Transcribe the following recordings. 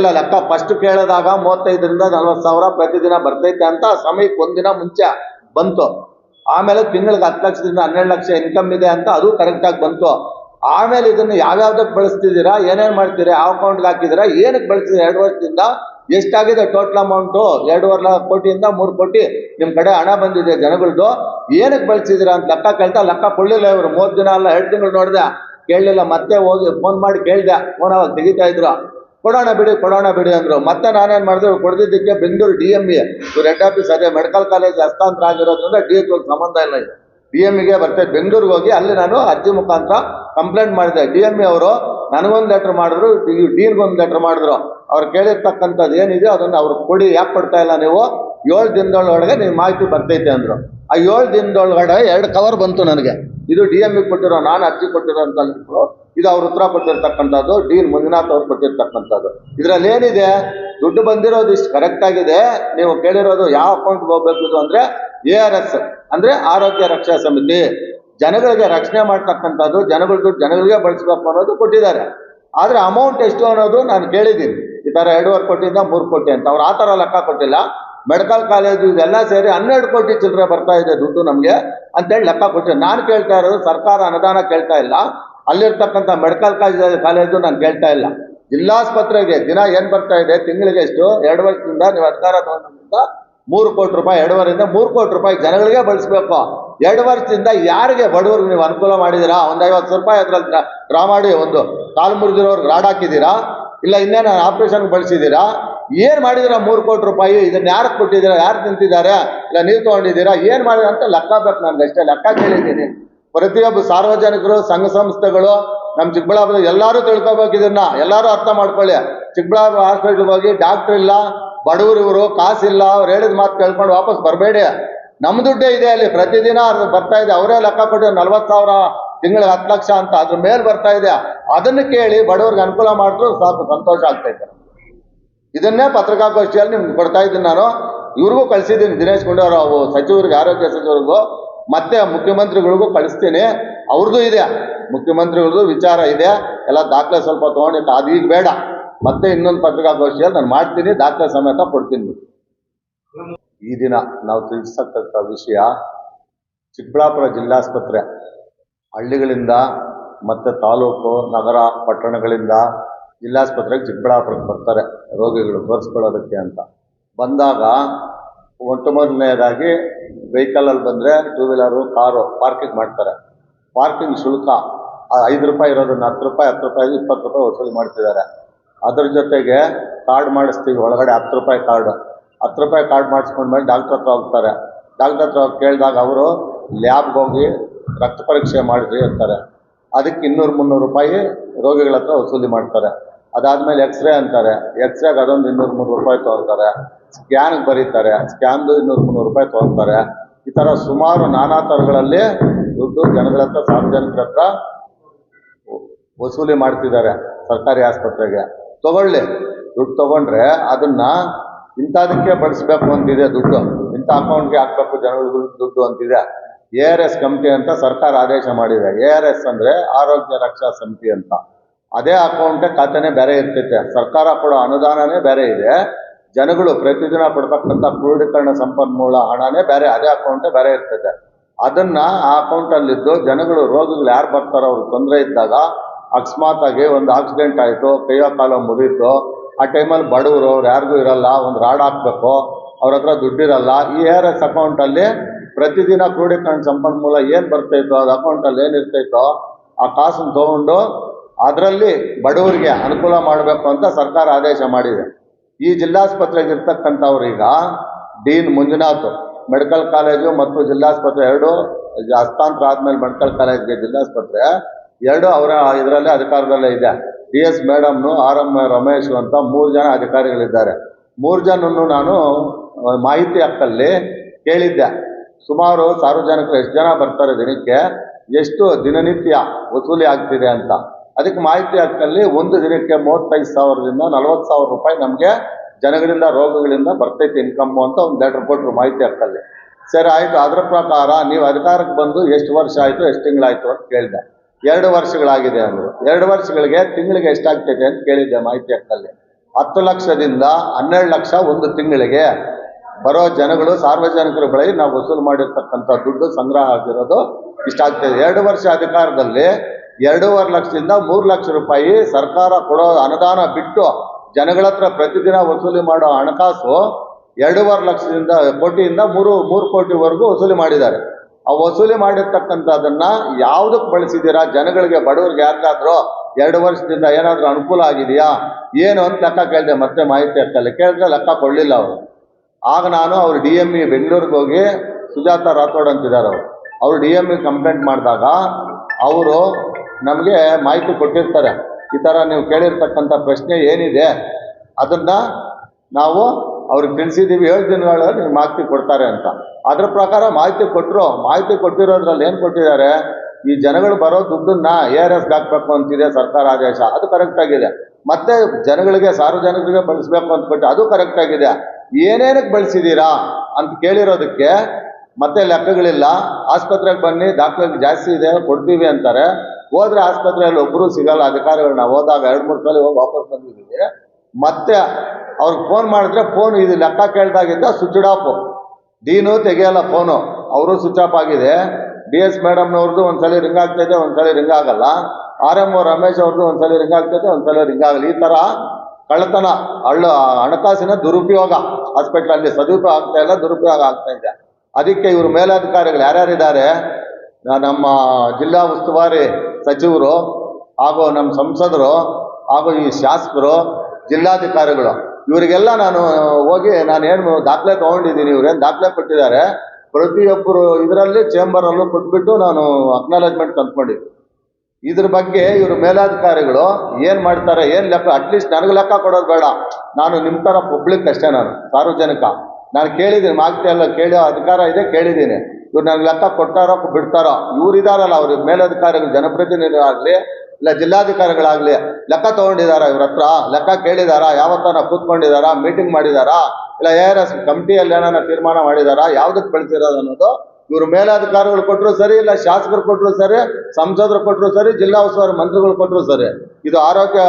ಇಲ್ಲ ಲೆಕ್ಕ ಫಸ್ಟ್ ಕೇಳಿದಾಗ ಮೂವತ್ತೈದರಿಂದ ನಲ್ವತ್ತು ಸಾವಿರ ಪ್ರತಿದಿನ ಬರ್ತೈತೆ ಅಂತ ಸಮಯಕ್ಕೆ ಒಂದಿನ ಮುಂಚೆ ಬಂತು. ಆಮೇಲೆ ತಿಂಗಳಿಗೆ ಹತ್ತು ಲಕ್ಷದಿಂದ ಹನ್ನೆರಡು ಲಕ್ಷ ಇನ್ಕಮ್ ಇದೆ ಅಂತ ಅದು ಕರೆಕ್ಟಾಗಿ ಬಂತು. ಆಮೇಲೆ ಇದನ್ನು ಯಾವ್ಯಾವ್ದಕ್ಕೆ ಬಳಸ್ತಿದ್ದೀರಾ, ಏನೇನು ಮಾಡ್ತೀರಾ, ಯಾವ ಅಕೌಂಟ್ಗೆ ಹಾಕಿದ್ದೀರಾ, ಏನಕ್ಕೆ ಬಳಸ್ತಿದ್ದೀರಾ, ಎರಡು ವರ್ಷದಿಂದ ಎಷ್ಟಾಗಿದೆ ಟೋಟಲ್ ಅಮೌಂಟು ಎರಡೂವರೆ ಲಕ್ಷ ಕೋಟಿಯಿಂದ ಮೂರು ಕೋಟಿ ನಿಮ್ಮ ಕಡೆ ಹಣ ಬಂದಿದೆ ಜನಗಳದ್ದು ಏನಕ್ಕೆ ಬಳಸಿದ್ದೀರಾ ಅಂತ ಲೆಕ್ಕ ಕೇಳ್ತಾ ಲೆಕ್ಕ ಕೊಡಲಿಲ್ಲ ಇವರು. ಮೂವತ್ತು ದಿನ ಅಲ್ಲ, ಎರಡು ತಿಂಗಳು ನೋಡಿದೆ. ಕೇಳಲಿಲ್ಲ. ಮತ್ತೆ ಹೋಗಿ ಫೋನ್ ಮಾಡಿ ಕೇಳಿದೆ. ಫೋನ್ ಅವಾಗ ತೆಗಿತಾ ಇದ್ರು. ಕೊಡೋಣ ಬಿಡಿ ಕೊಡೋಣ ಬಿಡಿ ಅಂದರು. ಮತ್ತೆ ನಾನೇನು ಮಾಡಿದೆ ಕೊಡದಿದ್ದಕ್ಕೆ Bengaluru D M A. Head office ಅದೇ ಮೆಡಿಕಲ್ ಕಾಲೇಜ್ ಹಸ್ತಾಂತರ ಆಗಿರೋದ್ರಿಂದ ಡಿ ಎಚ್ ಸಂಬಂಧ ಇಲ್ಲ ಇದೆ. ಡಿ ಎಂ ಗೆ ಬರ್ತೇನೆ. ಬೆಂಗಳೂರಿಗೆ ಹೋಗಿ ಅಲ್ಲಿ ನಾನು ಅರ್ಜಿ ಮುಖಾಂತರ ಕಂಪ್ಲೇಂಟ್ ಮಾಡಿದೆ. ಡಿ ಎಂ ಅವರು ನನಗೊಂದು ಲೆಟರ್ ಮಾಡಿದ್ರು ಡೀನ್ಗೊಂದು ಲೆಟರ್ ಮಾಡಿದ್ರು. ಅವ್ರು ಕೇಳಿರ್ತಕ್ಕಂಥದ್ದು ಏನಿದೆ ಅದನ್ನು ಅವ್ರು ಕೊಡಿ, ಯಾಕೆ ಕೊಡ್ತಾ ಇಲ್ಲ ನೀವು? ಏಳು ದಿನದೊಳಗಡೆ ನೀವು ಮಾಹಿತಿ ಬರ್ತೈತೆ ಅಂದರು. ಆ ಏಳು ದಿನದೊಳಗಡೆ ಎರಡು ಕವರ್ ಬಂತು ನನಗೆ. ಇದು ಡಿ ಎಂ ಕೊಟ್ಟಿರೋ, ನಾನು ಅರ್ಜಿ ಕೊಟ್ಟಿರೋ ಅಂತ ಲೆಟ್ರು. ಇದು ಅವ್ರ ಉತ್ತರ ಕೊಟ್ಟಿರ್ತಕ್ಕಂಥದ್ದು ಡಿ ಮಂಜುನಾಥ್ ಅವ್ರು ಕೊಟ್ಟಿರ್ತಕ್ಕಂಥದ್ದು. ಇದರಲ್ಲಿ ಏನಿದೆ? ದುಡ್ಡು ಬಂದಿರೋದು ಇಷ್ಟು ಕರೆಕ್ಟ್ ಆಗಿದೆ. ನೀವು ಕೇಳಿರೋದು ಯಾವ ಅಕೌಂಟ್ಗೆ ಹೋಗ್ಬೇಕು ಇದು ಅಂದ್ರೆ ಎ ಆರ್ ಎಸ್ ಅಂದ್ರೆ ಆರೋಗ್ಯ ರಕ್ಷಾ ಸಮಿತಿ. ಜನಗಳಿಗೆ ರಕ್ಷಣೆ ಮಾಡ್ತಕ್ಕಂಥದ್ದು, ಜನಗಳ ದುಡ್ಡು ಜನಗಳಿಗೆ ಬಳಸಬೇಕು ಅನ್ನೋದು ಕೊಟ್ಟಿದ್ದಾರೆ. ಆದ್ರೆ ಅಮೌಂಟ್ ಎಷ್ಟು ಅನ್ನೋದು ನಾನು ಕೇಳಿದ್ದೀನಿ. ಈ ತರ ಎರಡೂವರೆ ಕೋಟಿಯಿಂದ ಮೂರು ಕೋಟಿ ಅಂತ. ಅವ್ರು ಆ ಥರ ಲೆಕ್ಕ ಕೊಟ್ಟಿಲ್ಲ. ಮೆಡಿಕಲ್ ಕಾಲೇಜು ಇದೆಲ್ಲ ಸೇರಿ ಹನ್ನೆರಡು ಕೋಟಿ ಚಿಲ್ಲರೆ ಬರ್ತಾ ಇದೆ ದುಡ್ಡು ನಮಗೆ ಅಂತೇಳಿ ಲೆಕ್ಕ ಕೊಟ್ಟೆ ನಾನು ಕೇಳ್ತಾ ಇರೋದು ಸರ್ಕಾರ ಅನುದಾನ ಕೇಳ್ತಾ ಇಲ್ಲ. ಅಲ್ಲಿರ್ತಕ್ಕಂಥ ಮೆಡಿಕಲ್ ಕಾಲೇಜ್ ಕಾಲೇಜು ನಾನು ಕೇಳ್ತಾ ಇಲ್ಲ. ಜಿಲ್ಲಾಸ್ಪತ್ರೆಗೆ ದಿನ ಏನು ಬರ್ತಾ ಇದೆ ತಿಂಗಳಿಗೆ ಎಷ್ಟು? ಎರಡು ವರ್ಷದಿಂದ ನೀವು ಅಧಿಕಾರ ತಗೊಂಡಿಂದ ಮೂರು ಕೋಟಿ ರೂಪಾಯಿ, ಎರಡುವರೆಯಿಂದ ಮೂರು ಕೋಟಿ ರೂಪಾಯಿ ಜನಗಳಿಗೆ ಬಳಸಬೇಕು. ಎರಡು ವರ್ಷದಿಂದ ಯಾರಿಗೆ ಬಡವರಿಗೆ ನೀವು ಅನುಕೂಲ ಮಾಡಿದ್ದೀರಾ? ಒಂದು ಐವತ್ತು ರೂಪಾಯಿ ಅದ್ರಲ್ಲಿ ಡ್ರಾ ಮಾಡಿ ಒಂದು ಕಾಲು ಮುರಿದಿರೋರ್ಗೆ ರಾಡ್ ಹಾಕಿದ್ದೀರಾ? ಇಲ್ಲ ಇನ್ನೇನು ಆಪ್ರೇಷನ್ಗೆ ಬಳಸಿದ್ದೀರಾ? ಏನ್ ಮಾಡಿದಿರ ಮೂರು ಕೋಟಿ ರೂಪಾಯಿ? ಇದನ್ನ ಯಾರು ಕೊಟ್ಟಿದ್ದೀರಾ? ಯಾರು ತಿಂತಿದ್ದಾರೆ ಇಲ್ಲ, ನೀವು ತಗೊಂಡಿದ್ದೀರಾ? ಏನ್ ಮಾಡಿದ ಅಂತ ಲೆಕ್ಕ ಬೇಕು ನನ್ಗೆ ಅಷ್ಟೇ. ಲೆಕ್ಕ ಕೇಳಿದ್ದೀನಿ. ಪ್ರತಿಯೊಬ್ಬ ಸಾರ್ವಜನಿಕರು, ಸಂಘ ಸಂಸ್ಥೆಗಳು ನಮ್ಮ ಚಿಕ್ಕಬಳ್ಳಾಪುರ ಎಲ್ಲರೂ ತಿಳ್ಕೊಬೇಕು ಇದನ್ನ. ಎಲ್ಲರೂ ಅರ್ಥ ಮಾಡ್ಕೊಳ್ಳಿ. ಚಿಕ್ಕಬಳ್ಳಾಪುರ ಹಾಸ್ಪಿಟ್ಲ್ಗೆ ಹೋಗಿ ಡಾಕ್ಟರ್ ಇಲ್ಲ, ಬಡವರು ಇವರು, ಕಾಸಿಲ್ಲ, ಅವ್ರು ಹೇಳಿದ ಮಾತು ಕೇಳ್ಕೊಂಡು ವಾಪಸ್ ಬರಬೇಡಿ. ನಮ್ಮ ದುಡ್ಡೇ ಇದೆ ಅಲ್ಲಿ. ಪ್ರತಿದಿನ ಬರ್ತಾ ಇದೆ. ಅವರೇ ಲೆಕ್ಕ ಕೊಟ್ಟು ನಲ್ವತ್ತು ಸಾವಿರ ತಿಂಗಳಿಗೆ ಹತ್ತು ಲಕ್ಷ ಅಂತ. ಅದ್ರ ಮೇಲೆ ಬರ್ತಾ ಇದೆ. ಅದನ್ನು ಕೇಳಿ ಬಡವ್ರಿಗೆ ಅನುಕೂಲ ಮಾಡಿದ್ರು ಸಾಕು, ಸಂತೋಷ ಆಗ್ತೈತೆ ಇದನ್ನೇ ಪತ್ರಿಕಾಗೋಷ್ಠಿಯಲ್ಲಿ ನಿಮ್ಗೆ ಕೊಡ್ತಾ ಇದ್ದೀನಿ ನಾನು. ಇವ್ರಿಗೂ ಕಳಿಸಿದ್ದೀನಿ. ದಿನೇಶ್ ಗುಂಡೂರಾವ್ ಸಚಿವರಿಗೆ, ಆರೋಗ್ಯ ಸಚಿವರಿಗೂ, ಮತ್ತೆ ಮುಖ್ಯಮಂತ್ರಿಗಳಿಗೂ ಕಳಿಸ್ತೀನಿ. ಅವ್ರದ್ದು ಇದೆ. ಮುಖ್ಯಮಂತ್ರಿಗಳದ್ದು ವಿಚಾರ ಇದೆ. ಎಲ್ಲ ದಾಖಲೆ ಸ್ವಲ್ಪ ತೊಗೊಂಡಿಟ್ಟು ಅದು ಈಗ ಬೇಡ. ಮತ್ತೆ ಇನ್ನೊಂದು ಪತ್ರಿಕಾಗೋಷ್ಠಿಯಲ್ಲಿ ನಾನು ಮಾಡ್ತೀನಿ. ದಾಖಲೆ ಸಮೇತ ಕೊಡ್ತೀನಿ. ಈ ದಿನ ನಾವು ತಿಳಿಸತಕ್ಕಂಥ ವಿಷಯ ಚಿಕ್ಕಬಳ್ಳಾಪುರ ಜಿಲ್ಲಾಸ್ಪತ್ರೆ. ಹಳ್ಳಿಗಳಿಂದ, ಮತ್ತು ತಾಲೂಕು, ನಗರ, ಪಟ್ಟಣಗಳಿಂದ ಜಿಲ್ಲಾಸ್ಪತ್ರೆಗೆ ಚಿಕ್ಕಬಳ್ಳಾಪುರಕ್ಕೆ ಬರ್ತಾರೆ, ರೋಗಿಗಳು ತೋರಿಸ್ಕೊಳ್ಳೋದಕ್ಕೆ ಅಂತ. ಬಂದಾಗ ಮೊದಲನೇದಾಗಿ ವೆಹಿಕಲಲ್ಲಿ ಬಂದರೆ ಟೂ ವೀಲರು ಕಾರು ಪಾರ್ಕಿಂಗ್ ಮಾಡ್ತಾರೆ. ಪಾರ್ಕಿಂಗ್ ಶುಲ್ಕ ಐದು ರೂಪಾಯಿ ಇರೋದನ್ನು ಹತ್ತು ರೂಪಾಯಿ ಹತ್ತು ರೂಪಾಯಿ, ಇಪ್ಪತ್ತು ರೂಪಾಯಿ ವಸೂಲಿ ಮಾಡ್ತಿದ್ದಾರೆ. ಅದ್ರ ಜೊತೆಗೆ ಕಾರ್ಡ್ ಮಾಡಿಸ್ತೀವಿ, ಒಳಗಡೆ ಹತ್ತು ರೂಪಾಯಿ ಕಾರ್ಡು. ಹತ್ತು ರೂಪಾಯಿ ಕಾರ್ಡ್ ಮಾಡಿಸ್ಕೊಂಡ್ಮೇಲೆ ಡಾಕ್ಟ್ರ್ ಹತ್ರ ಹೋಗ್ತಾರೆ. ಡಾಕ್ಟ್ರ್ ಹತ್ರ ಹೋಗಿ ಕೇಳಿದಾಗ ಅವರು ಲ್ಯಾಬ್ಗೆ ಹೋಗಿ ರಕ್ತ ಪರೀಕ್ಷೆ ಮಾಡಿರಿ ಅಂತಾರೆ. ಅದಕ್ಕೆ ಇನ್ನೂರು ಮುನ್ನೂರು ರೂಪಾಯಿ ರೋಗಿಗಳ ಹತ್ರ ವಸೂಲಿ ಮಾಡ್ತಾರೆ. ಅದಾದಮೇಲೆ ಎಕ್ಸ್ರೇ ಅಂತಾರೆ. ಎಕ್ಸ್ರೇಗೆ ಅದೊಂದು ಇನ್ನೂರು ಮುನ್ನೂರು ರೂಪಾಯಿ ತೊಗೊಳ್ತಾರೆ. ಸ್ಕ್ಯಾನ್ಗೆ ಬರೀತಾರೆ. ಸ್ಕ್ಯಾನ್ದು ಇನ್ನೂರು ಮುನ್ನೂರು ರೂಪಾಯಿ ತೊಗೊಳ್ತಾರೆ. ಈ ಥರ ಸುಮಾರು ನಾನಾ ಥರಗಳಲ್ಲಿ ದುಡ್ಡು ಜನಗಳ ಹತ್ರ, ಸಾರ್ವಜನಿಕರ ಹತ್ರ ವಸೂಲಿ ಮಾಡ್ತಿದ್ದಾರೆ ಸರ್ಕಾರಿ ಆಸ್ಪತ್ರೆಗೆ. ತಗೊಳ್ಳಿ. ದುಡ್ಡು ತಗೊಂಡ್ರೆ ಅದನ್ನ ಇಂಥದಕ್ಕೆ ಬಳಸಬೇಕು ಅಂತಿದೆ ದುಡ್ಡು. ಇಂಥ ಅಕೌಂಟ್ಗೆ ಹಾಕ್ಬೇಕು ಜನಗಳಿಗೆ ದುಡ್ಡು ಅಂತಿದೆ. ಎ ಆರ್ ಎಸ್ ಕಮಿಟಿ ಅಂತ ಸರ್ಕಾರ ಆದೇಶ ಮಾಡಿದೆ. ಎ ಆರ್ ಎಸ್ ಅಂದ್ರೆ ಆರೋಗ್ಯ ರಕ್ಷಾ ಸಮಿತಿ ಅಂತ. ಅದೇ ಅಕೌಂಟ್ ಖಾತೆನೇ ಬೇರೆ ಇರ್ತೈತೆ. ಸರ್ಕಾರ ಕೊಡೋ ಅನುದಾನನೇ ಬೇರೆ ಇದೆ. ಜನಗಳು ಪ್ರತಿದಿನ ಪಡ್ತಕ್ಕಂಥ ಕ್ರೋಢೀಕರಣ ಸಂಪನ್ಮೂಲ ಹಣನೇ ಬೇರೆ, ಅದೇ ಅಕೌಂಟೇ ಬೇರೆ ಇರ್ತೈತೆ. ಅದನ್ನ ಆ ಅಕೌಂಟಲ್ಲಿದ್ದು ಜನಗಳು ರೋಗಗಳು ಯಾರು ಬರ್ತಾರೋ ಅವ್ರಿಗೆ ತೊಂದರೆ ಇದ್ದಾಗ ಅಕಸ್ಮಾತ್ ಆಗಿ ಒಂದು ಆಕ್ಸಿಡೆಂಟ್ ಆಯಿತು ಕೈಯೋ ಕಾಲೋ ಮುರಿತು ಆ ಟೈಮಲ್ಲಿ ಬಡವರು ಅವ್ರು ಯಾರಿಗೂ ಇರಲ್ಲ, ಒಂದು ರಾಡ್ ಹಾಕ್ಬೇಕು, ಅವ್ರ ಹತ್ರ ದುಡ್ಡಿರಲ್ಲ, ಈ ಆರ್ ಎಸ್ ಅಕೌಂಟಲ್ಲಿ ಪ್ರತಿದಿನ ಕ್ರೋಢೀಕರಣ ಸಂಪನ್ಮೂಲ ಏನು ಬರ್ತೈತೋ, ಅದು ಅಕೌಂಟಲ್ಲಿ ಏನಿರ್ತೈತೋ ಆ ಕಾಸನ್ನು ತೊಗೊಂಡು ಅದರಲ್ಲಿ ಬಡವರಿಗೆ ಅನುಕೂಲ ಮಾಡಬೇಕು ಅಂತ ಸರ್ಕಾರ ಆದೇಶ ಮಾಡಿದೆ. ಈ ಜಿಲ್ಲಾಸ್ಪತ್ರೆಗೆ ಈಗ ಡೀನ್ ಮಂಜುನಾಥ್ ಮೆಡಿಕಲ್ ಕಾಲೇಜು ಮತ್ತು ಜಿಲ್ಲಾಸ್ಪತ್ರೆ ಎರಡು ಹಸ್ತಾಂತರ ಆದ್ಮೇಲೆ ಮೆಡಿಕಲ್ ಕಾಲೇಜ್ಗೆ ಜಿಲ್ಲಾಸ್ಪತ್ರೆ ಎರಡು ಅವರ ಇದರಲ್ಲೇ ಅಧಿಕಾರದಲ್ಲೇ ಇದೆ. ಡಿ ಎಸ್ ಮೇಡಮ್ನು ಆರ್ ಎಂ ರಮೇಶ್ ಅಂತ ಮೂರು ಜನ ಅಧಿಕಾರಿಗಳಿದ್ದಾರೆ. ಮೂರು ಜನನ್ನು ನಾನು ಮಾಹಿತಿ ಹಕ್ಕಲ್ಲಿ ಕೇಳಿದ್ದೆ. ಸುಮಾರು ಸಾರ್ವಜನಿಕರು ಎಷ್ಟು ಜನ ಬರ್ತಾರೆ ದಿನಕ್ಕೆ, ಎಷ್ಟು ದಿನನಿತ್ಯ ವಸೂಲಿ ಆಗ್ತಿದೆ ಅಂತ. ಅದಕ್ಕೆ ಮಾಹಿತಿ ಹಕ್ಕಲ್ಲಿ ಒಂದು ದಿನಕ್ಕೆ ಮೂವತ್ತೈದು ಸಾವಿರದಿಂದ ನಲವತ್ತು ಸಾವಿರ ರೂಪಾಯಿ ನಮಗೆ ಜನಗಳಿಂದ, ರೋಗಗಳಿಂದ ಬರ್ತೈತೆ ಇನ್ಕಮ್ಮು ಅಂತ ಒಂದು ಲೆಟರ್ ಕೊಟ್ಟರು ಮಾಹಿತಿ ಹಕ್ಕಲ್ಲಿ ಸರಿ, ಆಯಿತು. ಅದರ ಪ್ರಕಾರ ನೀವು ಅಧಿಕಾರಕ್ಕೆ ಬಂದು ಎಷ್ಟು ವರ್ಷ ಆಯಿತು, ಎಷ್ಟು ತಿಂಗಳಾಯಿತು ಅಂತ ಕೇಳಿದೆ. ಎರಡು ವರ್ಷಗಳಾಗಿದೆ ಅಂದರು. ಎರಡು ವರ್ಷಗಳಿಗೆ ತಿಂಗಳಿಗೆ ಎಷ್ಟಾಗ್ತೈತೆ ಅಂತ ಕೇಳಿದ್ದೆ ಮಾಹಿತಿ ಹಕ್ಕಲ್ಲಿ ಹತ್ತು ಲಕ್ಷದಿಂದ ಹನ್ನೆರಡು ಲಕ್ಷ ಒಂದು ತಿಂಗಳಿಗೆ ಬರೋ ಜನಗಳು, ಸಾರ್ವಜನಿಕರ ಬಳಿ ನಾವು ವಸೂಲು ಮಾಡಿರ್ತಕ್ಕಂಥ ದುಡ್ಡು ಸಂಗ್ರಹ ಆಗಿರೋದು ಇಷ್ಟಾಗ್ತದೆ ಎರಡು ವರ್ಷ ಅಧಿಕಾರದಲ್ಲಿ ಎರಡೂವರೆ ಲಕ್ಷದಿಂದ ಮೂರು ಲಕ್ಷ ರೂಪಾಯಿ ಸರ್ಕಾರ ಕೊಡೋ ಅನುದಾನ ಬಿಟ್ಟು ಜನಗಳ ಹತ್ರ ಪ್ರತಿದಿನ ವಸೂಲಿ ಮಾಡೋ ಹಣಕಾಸು ಎರಡೂವರೆ ಲಕ್ಷದಿಂದ ಕೋಟಿಯಿಂದ ಮೂರು ಮೂರು ಕೋಟಿವರೆಗೂ ವಸೂಲಿ ಮಾಡಿದ್ದಾರೆ. ಆ ವಸೂಲಿ ಮಾಡಿರ್ತಕ್ಕಂಥದ್ದನ್ನ ಯಾವುದಕ್ಕೆ ಬಳಸಿದ್ದೀರಾ? ಜನಗಳಿಗೆ, ಬಡವರಿಗೆ ಯಾರಿಗಾದ್ರೂ ಎರಡು ವರ್ಷದಿಂದ ಏನಾದರೂ ಅನುಕೂಲ ಆಗಿದೆಯಾ? ಏನು ಅಂತ ಲೆಕ್ಕ ಕೇಳಿದೆ ಮತ್ತೆ ಮಾಹಿತಿ ಹಾಕಲ್ಲ. ಕೇಳಿದ್ರೆ ಲೆಕ್ಕ ಕೊಡಲಿಲ್ಲ ಅವರು. ಆಗ ನಾನು ಅವ್ರು ಡಿ ಎಂ ಇ ಬೆಂಗಳೂರಿಗೆ ಹೋಗಿ ಸುಜಾತ ರಾಥೋಡ್ ಅಂತಿದ್ದಾರೆ ಅವರು. ಅವ್ರು ಡಿ ಎಂ ಇ ಕಂಪ್ಲೇಂಟ್ ಮಾಡಿದಾಗ ಅವರು ನಮಗೆ ಮಾಹಿತಿ ಕೊಟ್ಟಿರ್ತಾರೆ. ಈ ಥರ ನೀವು ಕೇಳಿರ್ತಕ್ಕಂಥ ಪ್ರಶ್ನೆ ಏನಿದೆ, ಅದನ್ನು ನಾವು ಅವ್ರಿಗೆ ತಿಳಿಸಿದ್ದೀವಿ ದಿನಗಳ ನಿಮ್ಗೆ ಮಾಹಿತಿ ಕೊಡ್ತಾರೆ ಅಂತ. ಅದ್ರ ಪ್ರಕಾರ ಮಾಹಿತಿ ಕೊಟ್ಟರು ಮಾಹಿತಿ ಕೊಟ್ಟಿರೋದ್ರಲ್ಲಿ ಏನು ಕೊಟ್ಟಿದ್ದಾರೆ, ಈ ಜನಗಳು ಬರೋ ದುಡ್ಡನ್ನ ಎ ಆರ್ ಎಸ್ಗೆ ಹಾಕ್ಬೇಕು ಅಂತಿದೆ, ಸರ್ಕಾರ ಆದೇಶ, ಅದು ಕರೆಕ್ಟ್ ಆಗಿದೆ. ಮತ್ತೆ ಜನಗಳಿಗೆ, ಸಾರ್ವಜನಿಕರಿಗೆ ಬಳಸಬೇಕು ಕೊಟ್ಟು ಅದು ಕರೆಕ್ಟ್ ಆಗಿದೆ. ಏನೇನಕ್ಕೆ ಬಳಸಿದ್ದೀರಾ ಅಂತ ಕೇಳಿರೋದಕ್ಕೆ ಮತ್ತೆ ಲೆಕ್ಕಗಳಿಲ್ಲ. ಆಸ್ಪತ್ರೆಗೆ ಬನ್ನಿ ದಾಖಲೆ ಜಾಸ್ತಿ ಇದೆ, ಕೊಡ್ತೀವಿ ಅಂತಾರೆ. ಹೋದ್ರೆ ಆಸ್ಪತ್ರೆಯಲ್ಲಿ ಒಬ್ಬರು ಸಿಗಲ್ಲ ನಾವು ಹೋದಾಗ ಎರಡು ಮೂರು ಸಲ ಹೋಗಿ ವಾಪಸ್ ಬಂದಿದ್ದೀವಿ. ಮತ್ತೆ ಅವ್ರಿಗೆ ಫೋನ್ ಮಾಡಿದ್ರೆ ಫೋನ್ ಇದು ಲೆಕ್ಕ ಕೇಳ್ದಾಗಿದ್ದ ಸ್ವಿಚ್ ಆಫ್ ಡೀನು ತೆಗಿಯಲ್ಲ ಫೋನು ಅವರು ಸ್ವಿಚ್ ಆಫ್ ಆಗಿದೆ. ಡಿ ಎಸ್ ಮೇಡಮ್ನವ್ರದ್ದು ಒಂದ್ಸಲಿ ರಿಂಗ್ ಆಗ್ತೈತೆ ಒಂದ್ಸಲಿ ರಿಂಗ್ ಆಗಲ್ಲ. ಆರ್ ಎಂ ಓ ರಮೇಶ್ ಅವ್ರದ್ದು ಒಂದ್ಸಲಿ ರಿಂಗ್ ಆಗ್ತೈತೆ ಒಂದ್ಸಲಿ ರಿಂಗ್ ಆಗಲ್ಲ. ಈ ಥರ ಕಳ್ಳತನ. ಹಳ್ಳ ಹಣಕಾಸಿನ ದುರುಪಯೋಗ. ಹಾಸ್ಪಿಟ್ಲಲ್ಲಿ ಸದುಪಯೋಗ ಆಗ್ತಾ ಇಲ್ಲ, ದುರುಪಯೋಗ ಆಗ್ತಾ ಇದೆ. ಅದಕ್ಕೆ ಇವರು ಮೇಲಾಧಿಕಾರಿಗಳು ಯಾರ್ಯಾರಿದ್ದಾರೆ? ನಮ್ಮ ಜಿಲ್ಲಾ ಉಸ್ತುವಾರಿ ಸಚಿವರು, ಹಾಗೂ ನಮ್ಮ ಸಂಸದರು, ಹಾಗೂ ಈ ಶಾಸಕರು, ಜಿಲ್ಲಾಧಿಕಾರಿಗಳು, ಇವರಿಗೆಲ್ಲ ನಾನು ಹೋಗಿ ನಾನು ಏನು ದಾಖಲೆ ತೊಗೊಂಡಿದ್ದೀನಿ ಇವ್ರೇನು ದಾಖಲೆ ಕೊಟ್ಟಿದ್ದಾರೆ, ಪ್ರತಿಯೊಬ್ಬರು ಇದರಲ್ಲಿ ಚೇಂಬರಲ್ಲೂ ಕೊಟ್ಬಿಟ್ಟು ನಾನು ಅಕ್ನಾಲೇಜ್ಮೆಂಟ್ ತಂದ್ಕೊಂಡಿದ್ದೆ ಇದ್ರ ಬಗ್ಗೆ ಇವರು ಮೇಲಾಧಿಕಾರಿಗಳು ಏನು ಮಾಡ್ತಾರೆ, ಏನು ಲೆಕ್ಕ ಅಟ್ಲೀಸ್ಟ್ ನನಗೆ ಲೆಕ್ಕ ಕೊಡೋದು ಬೇಡ. ನಾನು ನಿಮ್ಮ ಥರ ಪಬ್ಲಿಕ್ ಅಷ್ಟೇ ನಾನು, ಸಾರ್ವಜನಿಕ. ನಾನು ಕೇಳಿದ್ದೀನಿ, ಮಾಹಿತಿ ಎಲ್ಲ ಕೇಳೋ ಅಧಿಕಾರ ಇದೆ, ಕೇಳಿದ್ದೀನಿ. ಇವ್ರು ನನಗೆ ಲೆಕ್ಕ ಕೊಟ್ಟಾರೋ ಬಿಡ್ತಾರೋ, ಇವ್ರು ಇದಾರಲ್ಲ ಅವ್ರ ಮೇಲಧಿಕಾರಿಗಳು, ಜನಪ್ರತಿನಿಧಿಗಳಾಗಲಿ, ಇಲ್ಲ ಜಿಲ್ಲಾಧಿಕಾರಿಗಳಾಗಲಿ, ಲೆಕ್ಕ ತಗೊಂಡಿದಾರ ಇವ್ರ ಹತ್ರ? ಲೆಕ್ಕ ಕೇಳಿದಾರಾ? ಯಾವತ್ತಾನ ಕೂತ್ಕೊಂಡಿದಾರ? ಮೀಟಿಂಗ್ ಮಾಡಿದಾರಾ? ಇಲ್ಲ ಎ ಆರ್ ಎಸ್ ಕಮಿಟಿಯಲ್ಲಿ ಏನಾರ ತೀರ್ಮಾನ ಮಾಡಿದಾರಾ? ಯಾವುದಕ್ಕೆ ಬೆಳೆಸಿರೋದು ಅನ್ನೋದು ಇವರು ಮೇಲಾಧಿಕಾರಿಗಳು ಕೊಟ್ಟರು ಸರಿ, ಇಲ್ಲ ಶಾಸಕರು ಕೊಟ್ಟರು ಸರಿ, ಸಂಸದರು ಕೊಟ್ಟರು ಸರಿ, ಜಿಲ್ಲಾ ಉಸ್ತುವಾರಿ ಮಂತ್ರಿಗಳು ಕೊಟ್ಟರು ಸರಿ. ಇದು ಆರೋಗ್ಯ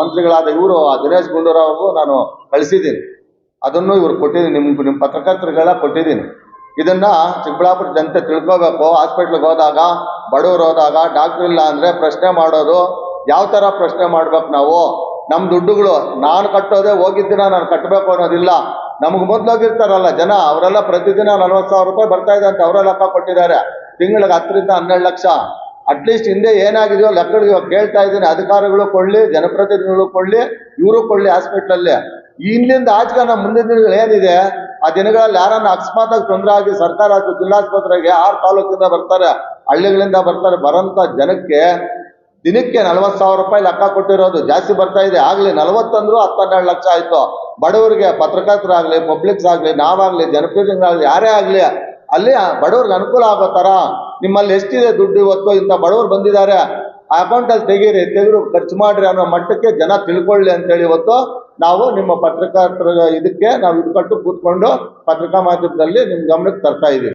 ಮಂತ್ರಿಗಳಾದ ಇವರು ದಿನೇಶ್ ಗುಂಡೂರಾವ್ರಿಗೂ ನಾನು ಕಳಿಸಿದ್ದೀನಿ. ಅದನ್ನು ಇವ್ರು ಕೊಟ್ಟಿದ್ದೀನಿ ನಿಮ್ಮ ನಿಮ್ಮ ಪತ್ರಕರ್ತರಿಗೆಲ್ಲ ಕೊಟ್ಟಿದ್ದೀನಿ. ಇದನ್ನ ಚಿಕ್ಕಬಳ್ಳಾಪುರ ಜನತೆ ತಿಳ್ಕೋಬೇಕು. ಹಾಸ್ಪಿಟ್ಲಿಗೆ ಹೋದಾಗ, ಬಡವ್ರು ಹೋದಾಗ, ಡಾಕ್ಟ್ರ್ ಇಲ್ಲ ಅಂದ್ರೆ ಪ್ರಶ್ನೆ ಮಾಡೋದು. ಯಾವ ಥರ ಪ್ರಶ್ನೆ ಮಾಡ್ಬೇಕು ನಾವು? ನಮ್ಮ ದುಡ್ಡುಗಳು ನಾನು ಕಟ್ಟೋದೇ ಹೋಗಿದ್ದಿನ ನಾನು ಕಟ್ಟಬೇಕು ಅನ್ನೋದಿಲ್ಲ. ನಮಗೆ ಮೊದ್ಲೋಗಿರ್ತಾರಲ್ಲ ಜನ, ಅವರೆಲ್ಲ ಪ್ರತಿದಿನ ನಲ್ವತ್ತು ಸಾವಿರ ರೂಪಾಯಿ ಬರ್ತಾ ಇದೆ ಅಂತ ಅವರೇ ಲೆಕ್ಕ ಕೊಟ್ಟಿದ್ದಾರೆ. ತಿಂಗಳಿಗೆ ಹತ್ತರಿಂದ ಹನ್ನೆರಡು ಲಕ್ಷ. ಅಟ್ಲೀಸ್ಟ್ ಹಿಂದೆ ಏನಾಗಿದೆಯೋ ಲೆಕ್ಕಗಳಿಗೆ ಕೇಳ್ತಾ ಇದ್ದೀನಿ. ಅಧಿಕಾರಿಗಳು ಕೊಡ್ಲಿ, ಜನಪ್ರತಿನಿಧಿಗಳು ಕೊಡ್ಲಿ, ಇವರು ಕೊಡ್ಲಿ ಹಾಸ್ಪಿಟ್ಲಲ್ಲಿ. ಇಲ್ಲಿಂದ ಆಚೆಗೆ ನಮ್ಮ ಮುಂದಿನ ಏನಿದೆ? ಆ ದಿನಗಳಲ್ಲಿ ಯಾರನ್ನ ಅಕಸ್ಮಾತಾಗಿ ತೊಂದರೆ ಆಗಿ ಸರ್ಕಾರ ಜಿಲ್ಲಾಸ್ಪತ್ರೆಗೆ ಆರು ತಾಲೂಕಿಂದ ಬರ್ತಾರೆ, ಹಳ್ಳಿಗಳಿಂದ ಬರ್ತಾರೆ, ಬರೋಂಥ ಜನಕ್ಕೆ ದಿನಕ್ಕೆ ನಲವತ್ತು ಸಾವಿರ ರೂಪಾಯಿ ಲೆಕ್ಕ ಕೊಟ್ಟಿರೋದು ಜಾಸ್ತಿ ಬರ್ತಾ ಇದೆ. ಆಗ್ಲಿ ನಲವತ್ತಂದ್ರು ಹತ್ತೆರಡು ಲಕ್ಷ ಆಯ್ತು. ಬಡವರಿಗೆ ಪತ್ರಕರ್ತರಾಗಲಿ ಪಬ್ಲಿಕ್ಸ್ ಆಗ್ಲಿ, ನಾವಾಗ್ಲಿ, ಜನಪ್ರತಿನಿಧಿಗಳಾಗಲಿ, ಯಾರೇ ಆಗಲಿ, ಅಲ್ಲಿ ಬಡವ್ರಿಗೆ ಅನುಕೂಲ ಆಗೋ ಥರ ನಿಮ್ಮಲ್ಲಿ ಎಷ್ಟಿದೆ ದುಡ್ಡು ಇವತ್ತು, ಇಂಥ ಬಡವರು ಬಂದಿದ್ದಾರೆ, ಆ ಅಕೌಂಟಲ್ಲಿ ತೆಗೀರಿ ತೆಗೆದು ಖರ್ಚು ಮಾಡ್ರಿ ಅನ್ನೋ ಮಟ್ಟಕ್ಕೆ ಜನ ತಿಳ್ಕೊಳ್ಳಿ ಅಂತೇಳಿ ಇವತ್ತು ನಾವು ನಿಮ್ಮ ಪತ್ರಕರ್ತರ ಇದಕ್ಕೆ ನಾವು ಇದು ಕಟ್ಟು ಕೂತ್ಕೊಂಡು ಪತ್ರಿಕಾ ಮಾಧ್ಯಮದಲ್ಲಿ ನಿಮ್ಮ ಗಮನಕ್ಕೆ ತರ್ತಾ ಇದ್ದೀವಿ